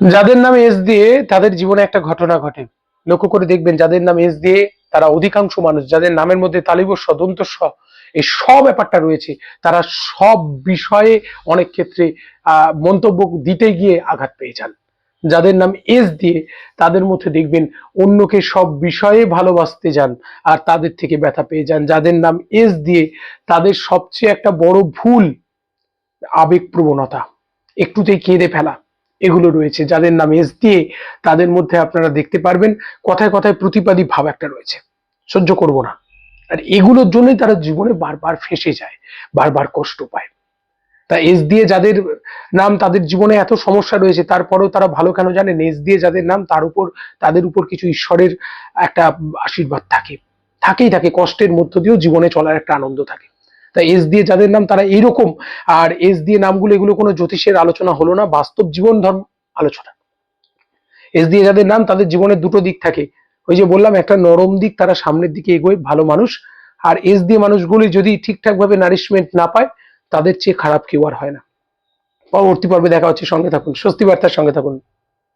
যাদের নামে এস দিয়ে তাদের জীবনে একটা ঘটনা ঘটে। লক্ষ্য করে দেখবেন যাদের নাম এস দিয়ে তারা অধিকাংশ মানুষ, যাদের নামের মধ্যে তালিব সদন্ত স, এই সব ব্যাপারটা রয়েছে, তারা সব বিষয়ে অনেক ক্ষেত্রে মন্তব্য দিতে গিয়ে আঘাত পেয়ে যান। যাদের নাম এস দিয়ে তাদের মধ্যে দেখবেন অন্যকে সব বিষয়ে ভালোবাসতে যান আর তাদের থেকে ব্যথা পেয়ে যান। যাদের নাম এস দিয়ে তাদের সবচেয়ে একটা বড় ভুল আবেগ প্রবণতা একটুতেই কেঁদে ফেলা। এগুলো রয়েছে, যাদের নাম এস দিয়ে তাদের মধ্যে আপনারা দেখতে পারবেন, কথায় কথায় প্রতিবাদী ভাব একটা রয়েছে। সহ্য করব না। আর এগুলোর জন্যই তারা জীবনে বারবার ফেসে যায়, বারবার কষ্ট পায়। তা এস দিয়ে যাদের নাম তাদের জীবনে এত সমস্যা রয়েছে, তারপরেও তারা ভালো কেন জানেন? এস দিয়ে যাদের নাম, তার উপর, তাদের উপর কিছু ঈশ্বরের একটা আশীর্বাদ থাকে। থাকেই থাকে, কষ্টের মধ্য দিয়েও জীবনে চলার একটা আনন্দ থাকে। তাই এস দিয়ে যাদের নাম তারা এইরকম। আর এস দিয়ে নামগুলো এগুলো কোনো জ্যোতিষের আলোচনা হলো না, বাস্তব জীবন, ধর্ম, আলোচনা। এস দিয়ে যাদের নাম তাদের জীবনের দুটো দিক থাকে। ওই যে বললাম, একটা নরম দিক, তারা সামনের দিকে এগোয়, ভালো মানুষ। আর এস দিয়ে মানুষগুলি যদি ঠিকঠাক ভাবে নারিশমেন্ট না পায়, তাদের চেয়ে খারাপ কেউ আর হয় না। পরবর্তী পর্বে দেখা হচ্ছে, সঙ্গে থাকুন। স্বস্তি বার্তার সঙ্গে থাকুন।